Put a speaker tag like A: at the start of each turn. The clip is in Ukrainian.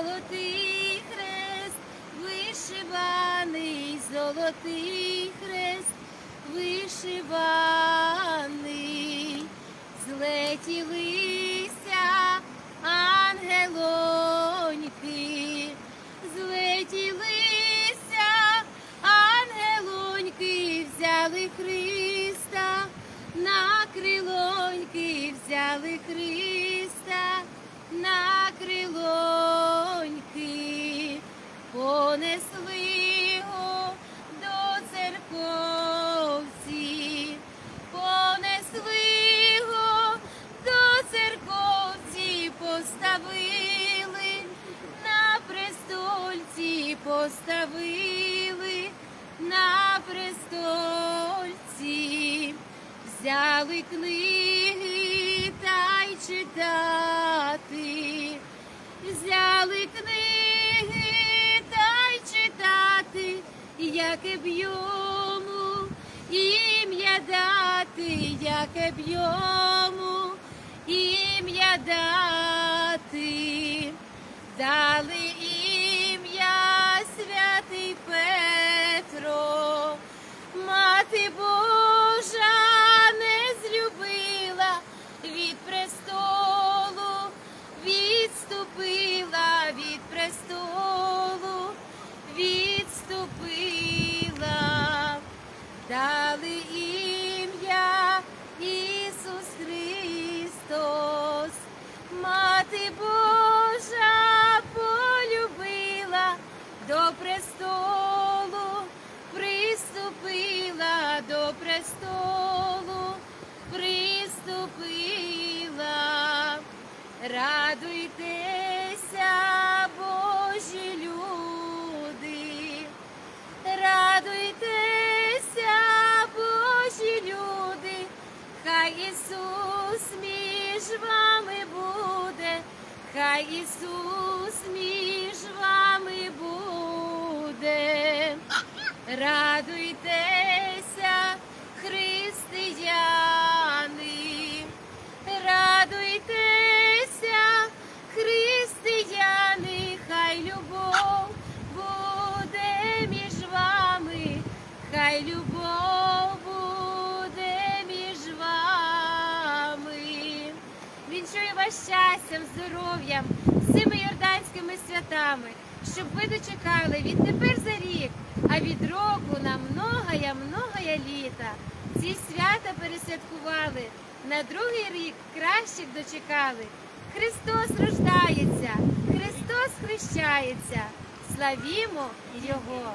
A: золотий хрест, вишиваний, золотий хрест, вишиваний, злетілися ангелоньки, злетілися ангелоньки, взяли Христа, на крилоньки взяли Христа. Поставили на престольці, взяли книги та й читати, взяли книги та й читати, яке б йому ім'я дати, яке б йому ім'я дати, дали відступила, дали ім'я Ісус Христос, мати Божа полюбила до престолу, приступила до престолу, приступила, радуйтеся, Ісус між вами буде, хай Ісус між вами буде. Радуйтеся, християни, радуйтеся, християни, хай любов буде між вами, хай любов щастям, здоров'ям, цими йорданськими святами, щоб ви дочекали відтепер за рік, а від року на многая, многая літа. Ці свята пересвяткували, на другий рік кращих дочекали. Христос рождається, Христос хрещається. Славімо Його!